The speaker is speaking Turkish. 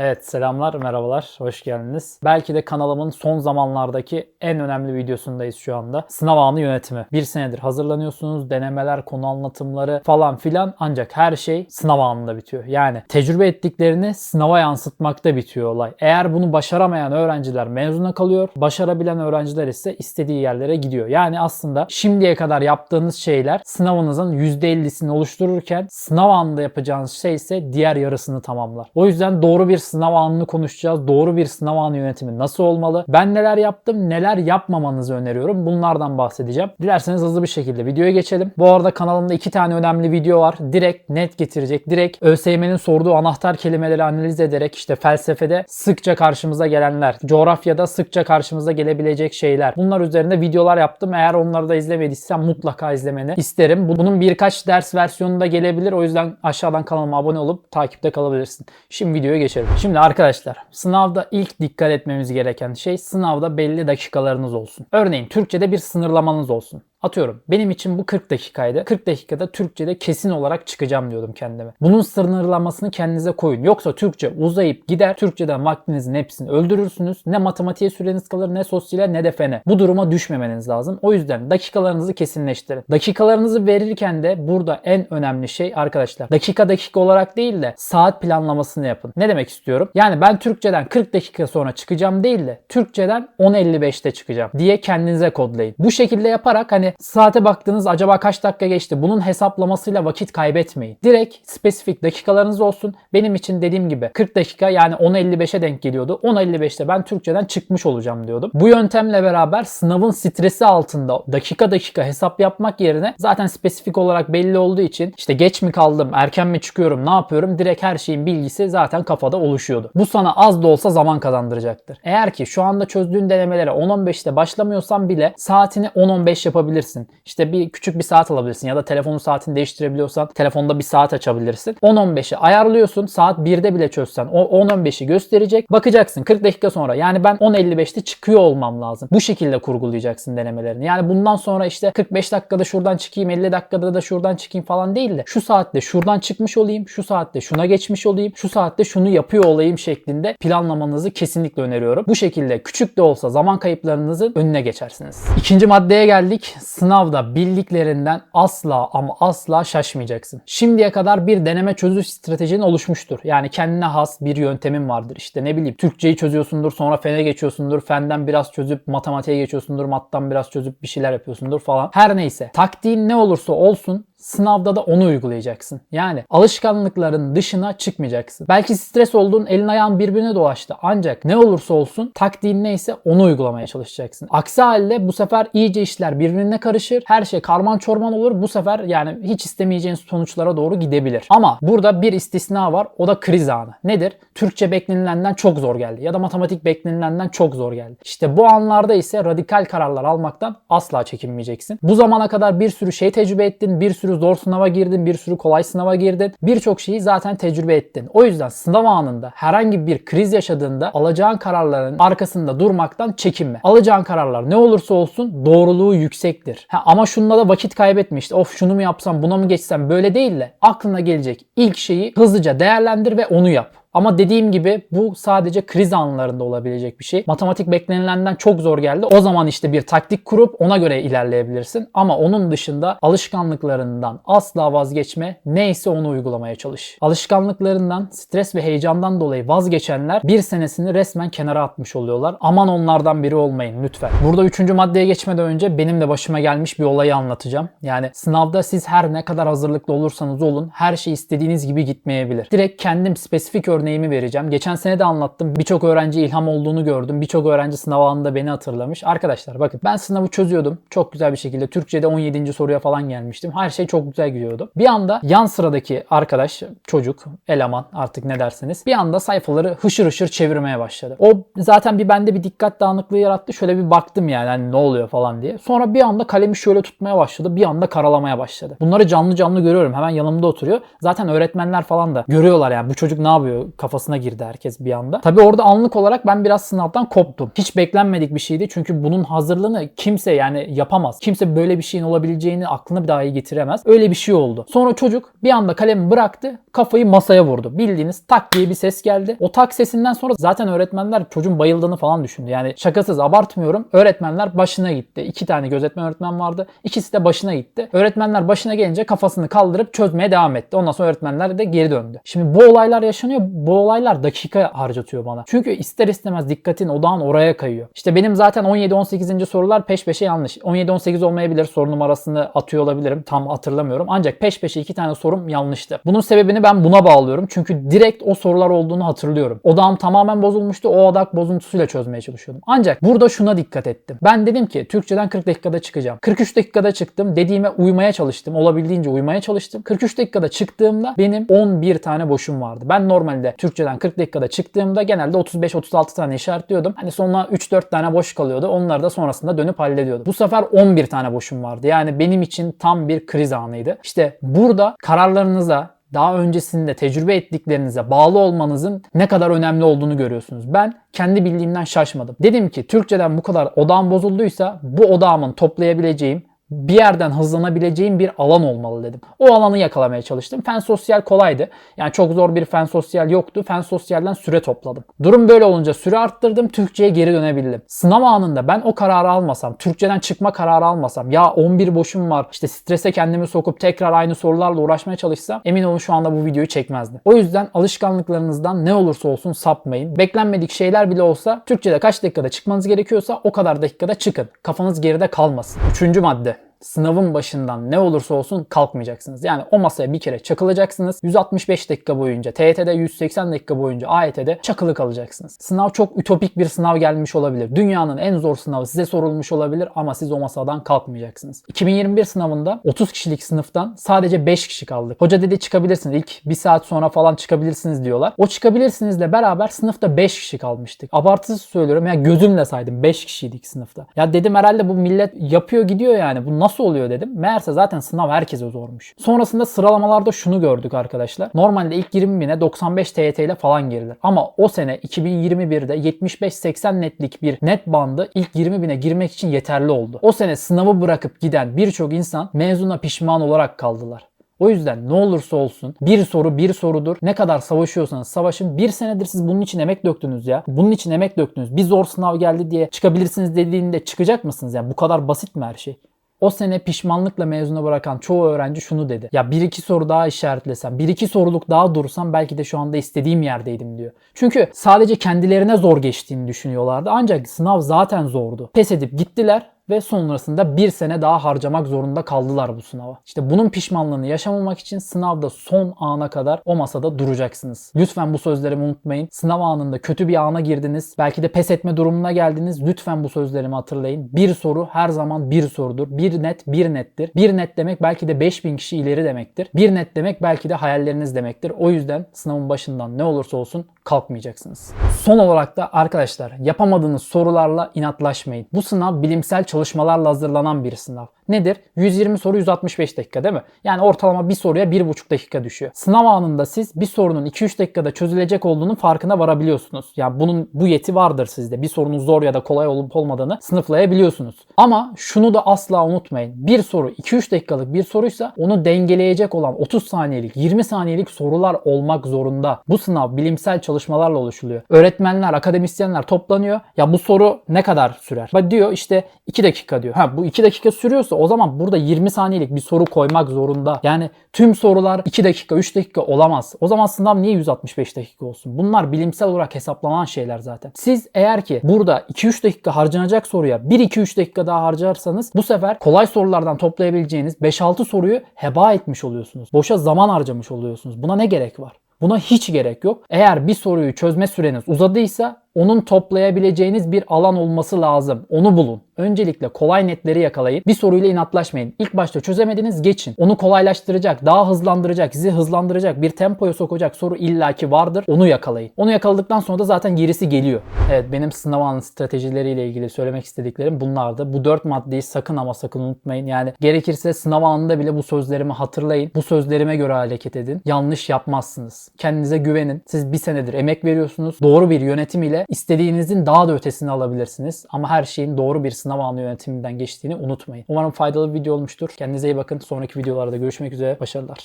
Evet selamlar, merhabalar, hoş geldiniz. Belki de kanalımın son zamanlardaki en önemli videosundayız şu anda. Sınav anı yönetimi. Bir senedir hazırlanıyorsunuz, denemeler, konu anlatımları falan filan ancak her şey sınav anında bitiyor. Yani tecrübe ettiklerini sınava yansıtmakta bitiyor olay. Eğer bunu başaramayan öğrenciler mezuna kalıyor, başarabilen öğrenciler ise istediği yerlere gidiyor. Yani aslında şimdiye kadar yaptığınız şeyler sınavınızın %50'sini oluştururken sınav anında yapacağınız şey ise diğer yarısını tamamlar. O yüzden doğru bir sınav anını konuşacağız. Doğru bir sınav anı yönetimi nasıl olmalı? Ben neler yaptım, neler yapmamanızı öneriyorum. Bunlardan bahsedeceğim. Dilerseniz hızlı bir şekilde videoya geçelim. Bu arada kanalımda iki tane önemli video var. Direkt net getirecek. Direkt ÖSYM'nin sorduğu anahtar kelimeleri analiz ederek işte felsefede sıkça karşımıza gelenler, coğrafyada sıkça karşımıza gelebilecek şeyler. Bunlar üzerinde videolar yaptım. Eğer onları da izlemediysen mutlaka izlemeni isterim. Bunun birkaç ders versiyonu da gelebilir. O yüzden aşağıdan kanalıma abone olup takipte kalabilirsin. Şimdi videoya geçelim. Şimdi arkadaşlar sınavda ilk dikkat etmemiz gereken şey sınavda belli dakikalarınız olsun. Örneğin Türkçe'de bir sınırlamanız olsun. Atıyorum benim için bu 40 dakikaydı. 40 dakikada Türkçe'de kesin olarak çıkacağım diyordum kendime. Bunun sınırlamasını kendinize koyun. Yoksa Türkçe uzayıp gider. Türkçeden vaktinizin hepsini öldürürsünüz. Ne matematiğe süreniz kalır ne sosyale ne de fene. Bu duruma düşmemeniz lazım. O yüzden dakikalarınızı kesinleştirin. Dakikalarınızı verirken de burada en önemli şey arkadaşlar. Dakika dakika olarak değil de saat planlamasını yapın. Ne demek istiyorum? Yani ben Türkçeden 40 dakika sonra çıkacağım değil de Türkçeden 10.55'te çıkacağım diye kendinize kodlayın. Bu şekilde yaparak hani saate baktınız acaba kaç dakika geçti? Bunun hesaplamasıyla vakit kaybetmeyin. Direkt spesifik dakikalarınız olsun. Benim için dediğim gibi 40 dakika yani 10.55'e denk geliyordu. 10.55'te ben Türkçeden çıkmış olacağım diyordum. Bu yöntemle beraber sınavın stresi altında dakika dakika hesap yapmak yerine zaten spesifik olarak belli olduğu için işte geç mi kaldım, erken mi çıkıyorum, ne yapıyorum direkt her şeyin bilgisi zaten kafada oluşuyordu. Bu sana az da olsa zaman kazandıracaktır. Eğer ki şu anda çözdüğün denemelere 10-15'te başlamıyorsan bile saatini 10-15 yapabilirsin. İşte bir küçük bir saat alabilirsin ya da telefonun saatini değiştirebiliyorsan telefonda bir saat açabilirsin. 10-15'i ayarlıyorsun. Saat 1'de bile çözsen o 10-15'i gösterecek. Bakacaksın 40 dakika sonra yani ben 10.55'te çıkıyor olmam lazım. Bu şekilde kurgulayacaksın denemelerini. Yani bundan sonra işte 45 dakikada şuradan çıkayım 50 dakikada da şuradan çıkayım falan değil de şu saatte şuradan çıkmış olayım, şu saatte şuna geçmiş olayım, şu saatte şunu yapıyor olayım şeklinde planlamanızı kesinlikle öneriyorum. Bu şekilde küçük de olsa zaman kayıplarınızın önüne geçersiniz. İkinci maddeye geldik. Sınavda bildiklerinden asla ama asla şaşmayacaksın. Şimdiye kadar bir deneme çözüş stratejin oluşmuştur. Yani kendine has bir yöntemin vardır. İşte ne bileyim Türkçeyi çözüyorsundur sonra fene geçiyorsundur. Fenden biraz çözüp matematiğe geçiyorsundur. Mattan biraz çözüp bir şeyler yapıyorsundur falan. Her neyse. Taktiğin ne olursa olsun Sınavda da onu uygulayacaksın. Yani alışkanlıkların dışına çıkmayacaksın. Belki stres olduğun elin ayağın birbirine dolaştı. Ancak ne olursa olsun taktiğin neyse onu uygulamaya çalışacaksın. Aksi halde bu sefer iyice işler birbirine karışır. Her şey karman çorman olur. Bu sefer yani hiç istemeyeceğin sonuçlara doğru gidebilir. Ama burada bir istisna var. O da kriz anı. Nedir? Türkçe beklenilenden çok zor geldi. Ya da matematik beklenilenden çok zor geldi. İşte bu anlarda ise radikal kararlar almaktan asla çekinmeyeceksin. Bu zamana kadar bir sürü şey tecrübe ettin. Bir sürü zor sınava girdin. Bir sürü kolay sınava girdin. Birçok şeyi zaten tecrübe ettin. O yüzden sınav anında herhangi bir kriz yaşadığında alacağın kararların arkasında durmaktan çekinme. Alacağın kararlar ne olursa olsun doğruluğu yüksektir. Ha, ama şununla da vakit kaybetme işte of şunu mu yapsam buna mı geçsem? Böyle değil de aklına gelecek ilk şeyi hızlıca değerlendir ve onu yap. Ama dediğim gibi bu sadece kriz anlarında olabilecek bir şey. Matematik beklenilenden çok zor geldi. O zaman işte bir taktik kurup ona göre ilerleyebilirsin. Ama onun dışında alışkanlıklarından asla vazgeçme. Neyse onu uygulamaya çalış. Alışkanlıklarından, stres ve heyecandan dolayı vazgeçenler bir senesini resmen kenara atmış oluyorlar. Aman onlardan biri olmayın lütfen. Burada üçüncü maddeye geçmeden önce benim de başıma gelmiş bir olayı anlatacağım. Yani sınavda siz her ne kadar hazırlıklı olursanız olun her şey istediğiniz gibi gitmeyebilir. Direkt kendim spesifik örneğimi vereceğim. Geçen sene de anlattım. Birçok öğrenci ilham olduğunu gördüm. Birçok öğrenci sınav anında beni hatırlamış. Arkadaşlar bakın ben sınavı çözüyordum. Çok güzel bir şekilde. Türkçe'de 17. soruya falan gelmiştim. Her şey çok güzel gidiyordu. Bir anda yan sıradaki arkadaş, çocuk, eleman artık ne derseniz bir anda sayfaları hışır hışır çevirmeye başladı. O zaten bir bende bir dikkat dağınıklığı yarattı. Şöyle bir baktım yani hani ne oluyor falan diye. Sonra bir anda kalemi şöyle tutmaya başladı. Bir anda karalamaya başladı. Bunları canlı canlı görüyorum. Hemen yanımda oturuyor. Zaten öğretmenler falan da görüyorlar yani bu çocuk ne yapıyor? Kafasına girdi herkes bir anda. Tabii orada anlık olarak ben biraz sınavdan koptum. Hiç beklenmedik bir şeydi çünkü bunun hazırlığını kimse yani yapamaz. Kimse böyle bir şeyin olabileceğini aklına bir daha iyi getiremez. Öyle bir şey oldu. Sonra çocuk bir anda kalemi bıraktı, kafayı masaya vurdu. Bildiğiniz tak diye bir ses geldi. O tak sesinden sonra zaten öğretmenler çocuğun bayıldığını falan düşündü. Yani şakasız abartmıyorum. Öğretmenler başına gitti. İki tane gözetmen öğretmen vardı. İkisi de başına gitti. Öğretmenler başına gelince kafasını kaldırıp çözmeye devam etti. Ondan sonra öğretmenler de geri döndü. Şimdi bu olaylar yaşanıyor. Bu olaylar dakika harcatıyor bana. Çünkü ister istemez dikkatin odağın oraya kayıyor. İşte benim zaten 17-18. sorular peş peşe yanlış. 17-18 olmayabilir. Soru numarasını atıyor olabilirim. Tam hatırlamıyorum. Ancak peş peşe iki tane sorum yanlıştı. Bunun sebebini ben buna bağlıyorum. Çünkü direkt o sorular olduğunu hatırlıyorum. Odağım tamamen bozulmuştu. O odak bozuntusuyla çözmeye çalışıyordum. Ancak burada şuna dikkat ettim. Ben dedim ki Türkçeden 40 dakikada çıkacağım. 43 dakikada çıktım. Dediğime uymaya çalıştım. Olabildiğince uymaya çalıştım. 43 dakikada çıktığımda benim 11 tane boşum vardı. Ben normalde Türkçeden 40 dakikada çıktığımda genelde 35-36 tane işaretliyordum. Hani sonra 3-4 tane boş kalıyordu. Onları da sonrasında dönüp hallediyordum. Bu sefer 11 tane boşum vardı. Yani benim için tam bir kriz anıydı. İşte burada kararlarınıza daha öncesinde tecrübe ettiklerinize bağlı olmanızın ne kadar önemli olduğunu görüyorsunuz. Ben kendi bildiğimden şaşmadım. Dedim ki Türkçeden bu kadar odağım bozulduysa bu odağımın toplayabileceğim bir yerden hızlanabileceğim bir alan olmalı dedim. O alanı yakalamaya çalıştım. Fen sosyal kolaydı. Yani çok zor bir fen sosyal yoktu. Fen sosyalden süre topladım. Durum böyle olunca süre arttırdım. Türkçe'ye geri dönebildim. Sınav anında ben o kararı almasam, Türkçeden çıkma kararı almasam, ya 11 boşum var, işte strese kendimi sokup tekrar aynı sorularla uğraşmaya çalışsam emin olun şu anda bu videoyu çekmezdim. O yüzden alışkanlıklarınızdan ne olursa olsun sapmayın. Beklenmedik şeyler bile olsa Türkçede kaç dakikada çıkmanız gerekiyorsa o kadar dakikada çıkın. Kafanız geride kalmasın. Üçüncü madde sınavın başından ne olursa olsun kalkmayacaksınız. Yani o masaya bir kere çakılacaksınız. 165 dakika boyunca, TYT'de 180 dakika boyunca, AYT'de çakılı kalacaksınız. Sınav çok ütopik bir sınav gelmiş olabilir. Dünyanın en zor sınavı size sorulmuş olabilir ama siz o masadan kalkmayacaksınız. 2021 sınavında 30 kişilik sınıftan sadece 5 kişi kaldık. Hoca dedi çıkabilirsiniz. İlk bir saat sonra falan çıkabilirsiniz diyorlar. O çıkabilirsinizle beraber sınıfta 5 kişi kalmıştık. Abartısız söylüyorum ya gözümle saydım 5 kişiydik sınıfta. Ya dedim herhalde bu millet yapıyor gidiyor yani. Bu nasıl oluyor dedim. Meğerse zaten sınav herkese zormuş. Sonrasında sıralamalarda şunu gördük arkadaşlar. Normalde ilk 20 bine 95 TYT ile falan girilir. Ama o sene 2021'de 75-80 netlik bir net bandı ilk 20 bine girmek için yeterli oldu. O sene sınavı bırakıp giden birçok insan mezuna pişman olarak kaldılar. O yüzden ne olursa olsun bir soru bir sorudur. Ne kadar savaşıyorsanız savaşın. Bir senedir siz bunun için emek döktünüz ya. Bunun için emek döktünüz. Bir zor sınav geldi diye çıkabilirsiniz dediğinde çıkacak mısınız? Yani bu kadar basit mi her şey? O sene pişmanlıkla mezuna bırakan çoğu öğrenci şunu dedi. Ya bir iki soru daha işaretlesem, bir iki soruluk daha dursam belki de şu anda istediğim yerdeydim diyor. Çünkü sadece kendilerine zor geçtiğini düşünüyorlardı. Ancak sınav zaten zordu. Pes edip gittiler ve sonrasında bir sene daha harcamak zorunda kaldılar bu sınava. İşte bunun pişmanlığını yaşamamak için sınavda son ana kadar o masada duracaksınız. Lütfen bu sözlerimi unutmayın. Sınav anında kötü bir ana girdiniz. Belki de pes etme durumuna geldiniz. Lütfen bu sözlerimi hatırlayın. Bir soru her zaman bir sorudur. Bir net bir nettir. Bir net demek belki de 5000 kişi ileri demektir. Bir net demek belki de hayalleriniz demektir. O yüzden sınavın başından ne olursa olsun kalkmayacaksınız. Son olarak da arkadaşlar yapamadığınız sorularla inatlaşmayın. Bu sınav bilimsel çalışmalarla hazırlanan bir sınav. Nedir? 120 soru 165 dakika değil mi? Yani ortalama bir soruya 1,5 dakika düşüyor. Sınav anında siz bir sorunun 2-3 dakikada çözülecek olduğunun farkına varabiliyorsunuz. Yani bunun bu yeti vardır sizde. Bir sorunun zor ya da kolay olup olmadığını sınıflayabiliyorsunuz. Ama şunu da asla unutmayın. Bir soru 2-3 dakikalık bir soruysa onu dengeleyecek olan 30 saniyelik 20 saniyelik sorular olmak zorunda. Bu sınav bilimsel çalışmalarla oluşuluyor. Öğretmenler, akademisyenler toplanıyor. Ya bu soru ne kadar sürer? Bak diyor işte 2 dakika diyor. Ha bu 2 dakika sürüyorsa o zaman burada 20 saniyelik bir soru koymak zorunda. Yani tüm sorular 2 dakika 3 dakika olamaz. O zaman sınav niye 165 dakika olsun? Bunlar bilimsel olarak hesaplanan şeyler zaten. Siz eğer ki burada 2-3 dakika harcanacak soruya 1-2-3 dakika daha harcarsanız bu sefer kolay sorulardan toplayabileceğiniz 5-6 soruyu heba etmiş oluyorsunuz. Boşa zaman harcamış oluyorsunuz. Buna ne gerek var? Buna hiç gerek yok. Eğer bir soruyu çözme süreniz uzadıysa onun toplayabileceğiniz bir alan olması lazım. Onu bulun. Öncelikle kolay netleri yakalayın. Bir soruyla inatlaşmayın. İlk başta çözemediniz geçin. Onu kolaylaştıracak, daha hızlandıracak, sizi hızlandıracak, bir tempoya sokacak soru illaki vardır. Onu yakalayın. Onu yakaladıktan sonra da zaten gerisi geliyor. Evet benim sınav anı stratejileriyle ilgili söylemek istediklerim bunlardı. Bu dört maddeyi sakın ama sakın unutmayın. Yani gerekirse sınav anında bile bu sözlerimi hatırlayın. Bu sözlerime göre hareket edin. Yanlış yapmazsınız. Kendinize güvenin. Siz bir senedir emek veriyorsunuz. Doğru bir yönetim ile istediğinizin daha da ötesini alabilirsiniz. Ama her şeyin doğru bir sınav anı yönetiminden geçtiğini unutmayın. Umarım faydalı bir video olmuştur. Kendinize iyi bakın. Sonraki videolarda görüşmek üzere. Başarılar.